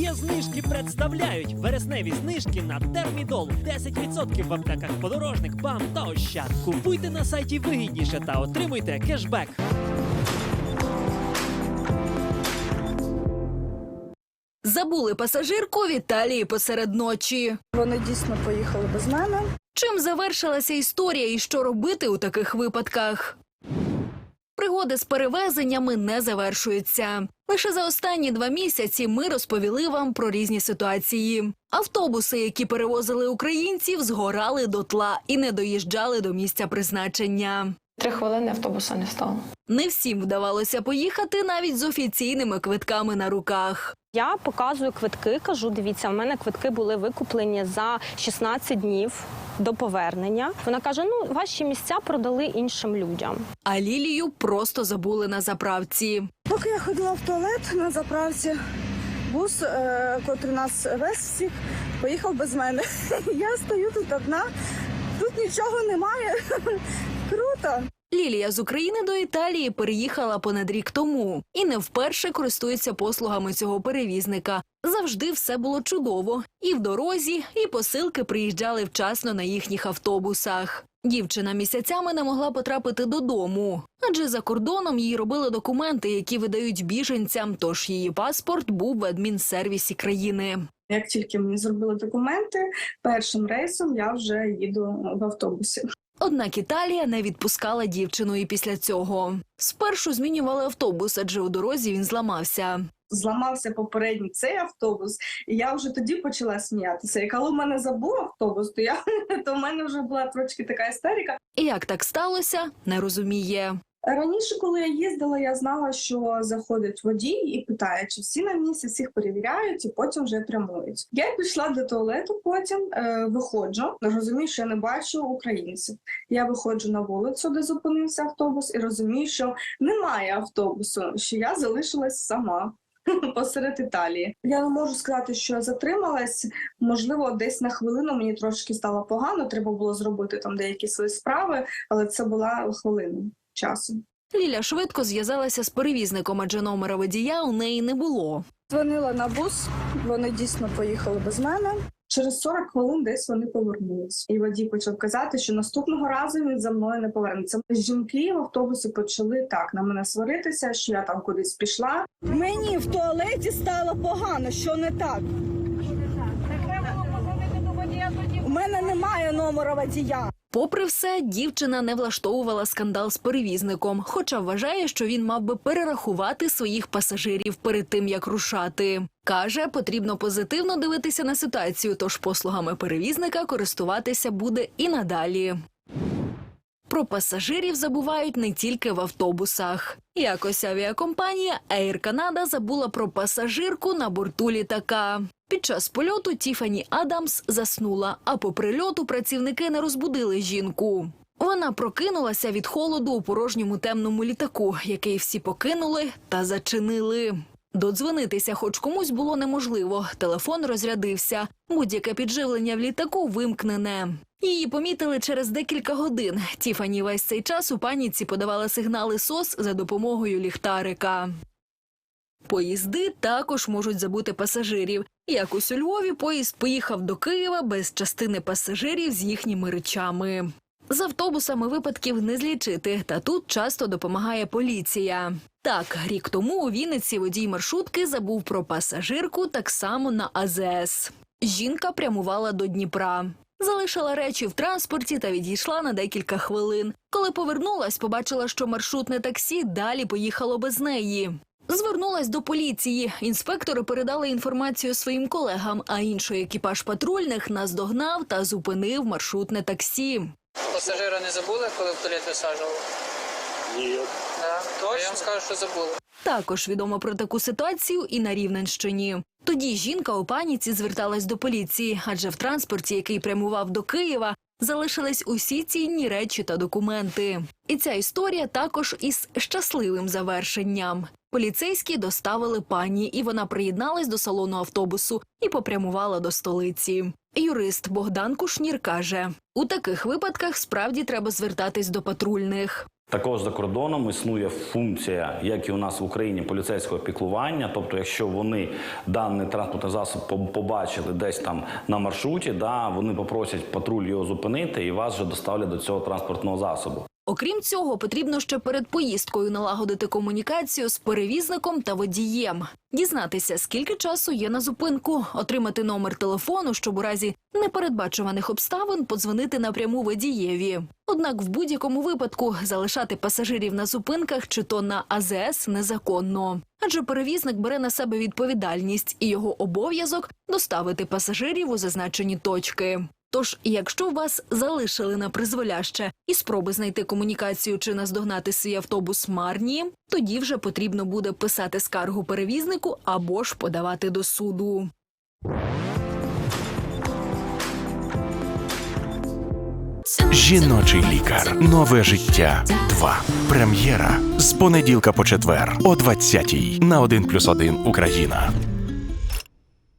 Є знижки представляють вересневі знижки на термідол. 10% в аптеках подорожник, бам та ощад. Купуйте на сайті вигідніше та отримуйте кешбек. Забули пасажирку в Італії посеред ночі. Вони дійсно поїхали без мене. Чим завершилася історія і що робити у таких випадках? Пригоди з перевезеннями не завершуються. Лише за останні два місяці ми розповіли вам про різні ситуації. Автобуси, які перевозили українців, згорали дотла і не доїжджали до місця призначення. Три хвилини автобуса не стало. Не всім вдавалося поїхати навіть з офіційними квитками на руках. Я показую квитки, кажу, дивіться, в мене квитки були викуплені за 16 днів до повернення. Вона каже: ну ваші місця продали іншим людям. А Лілію просто забули на заправці. Поки я ходила в туалет на заправці, бус, е, котрий нас вез всіх, поїхав без мене. Я стою тут одна, тут нічого немає. Круто. Лілія з України до Італії переїхала понад рік тому і не вперше користується послугами цього перевізника. Завжди все було чудово. І в дорозі, і посилки приїжджали вчасно на їхніх автобусах. Дівчина місяцями не могла потрапити додому, адже за кордоном їй робили документи, які видають біженцям. Тож її паспорт був в адмінсервісі країни. Як тільки мені зробили документи, першим рейсом я вже їду в автобусі. Однак Італія не відпускала дівчину і після цього. Спершу змінювали автобус, адже у дорозі він зламався. Зламався попередній цей автобус, і я вже тоді почала сміятися. І коли в мене забув автобус, то я то в мене вже була трошки така істерика. І як так сталося, не розуміє. Раніше, коли я їздила, я знала, що заходить водій і питає, чи всі на місці, всіх перевіряють, і потім вже прямують. Я пішла до туалету, потім е, виходжу, розумію, що я не бачу українців. Я виходжу на вулицю, де зупинився автобус, і розумію, що немає автобусу, що я залишилась сама. Посеред Італії я не можу сказати, що я затрималась. Можливо, десь на хвилину мені трошки стало погано. Треба було зробити там деякі свої справи, але це була хвилина часу. Ліля швидко зв'язалася з перевізником, адже номера водія у неї не було. Дзвонила на бус, вони дійсно поїхали без мене. Через 40 хвилин десь вони повернулись. І водій почав казати, що наступного разу він за мною не повернеться. Жінки в автобусі почали так на мене сваритися, що я там кудись пішла. Мені в туалеті стало погано, що не так. У мене немає номера водія. Попри все, дівчина не влаштовувала скандал з перевізником, хоча вважає, що він мав би перерахувати своїх пасажирів перед тим, як рушати. Каже, потрібно позитивно дивитися на ситуацію, тож послугами перевізника користуватися буде і надалі. Про пасажирів забувають не тільки в автобусах. Якось авіакомпанія Air Canada забула про пасажирку на борту літака. Під час польоту Тіфані Адамс заснула, а по прильоту працівники не розбудили жінку. Вона прокинулася від холоду у порожньому темному літаку, який всі покинули та зачинили. Додзвонитися хоч комусь було неможливо. Телефон розрядився. Будь-яке підживлення в літаку вимкнене. Її помітили через декілька годин. Тіфані весь цей час у паніці подавала сигнали СОС за допомогою ліхтарика. Поїзди також можуть забути пасажирів. Якось у Львові поїзд поїхав до Києва без частини пасажирів з їхніми речами. З автобусами випадків не злічити, та тут часто допомагає поліція. Так, рік тому у Вінниці водій маршрутки забув про пасажирку так само на АЗС. Жінка прямувала до Дніпра. Залишила речі в транспорті та відійшла на декілька хвилин. Коли повернулась, побачила, що маршрутне таксі далі поїхало без неї. Звернулась до поліції. Інспектори передали інформацію своїм колегам, а інший екіпаж патрульних наздогнав та зупинив маршрутне таксі. Пасажира не забули, коли в туалет висаджували? Ні. Да. Точно? Я вам скажу, що забули. Також відомо про таку ситуацію і на Рівненщині. Тоді жінка у паніці зверталась до поліції, адже в транспорті, який прямував до Києва, залишились усі цінні речі та документи. І ця історія також із щасливим завершенням. Поліцейські доставили пані, і вона приєдналась до салону автобусу і попрямувала до столиці. Юрист Богдан Кушнір каже: у таких випадках справді треба звертатись до патрульних. Також за кордоном існує функція, як і у нас в Україні, поліцейського піклування. Тобто, якщо вони даний транспортний засіб по- побачили десь там на маршруті, да, вони попросять патруль його зупинити і вас вже доставлять до цього транспортного засобу. Окрім цього, потрібно ще перед поїздкою налагодити комунікацію з перевізником та водієм, дізнатися, скільки часу є на зупинку, отримати номер телефону, щоб у разі непередбачуваних обставин подзвонити напряму водієві. Однак в будь-якому випадку залишати пасажирів на зупинках чи то на АЗС незаконно, адже перевізник бере на себе відповідальність і його обов'язок доставити пасажирів у зазначені точки. Тож, якщо вас залишили на призволяще і спроби знайти комунікацію чи наздогнати свій автобус марні, тоді вже потрібно буде писати скаргу перевізнику або ж подавати до суду. Жіночий лікар. Нове життя. 2. Прем'єра з понеділка по четвер о 20-й на 1+,1 Україна.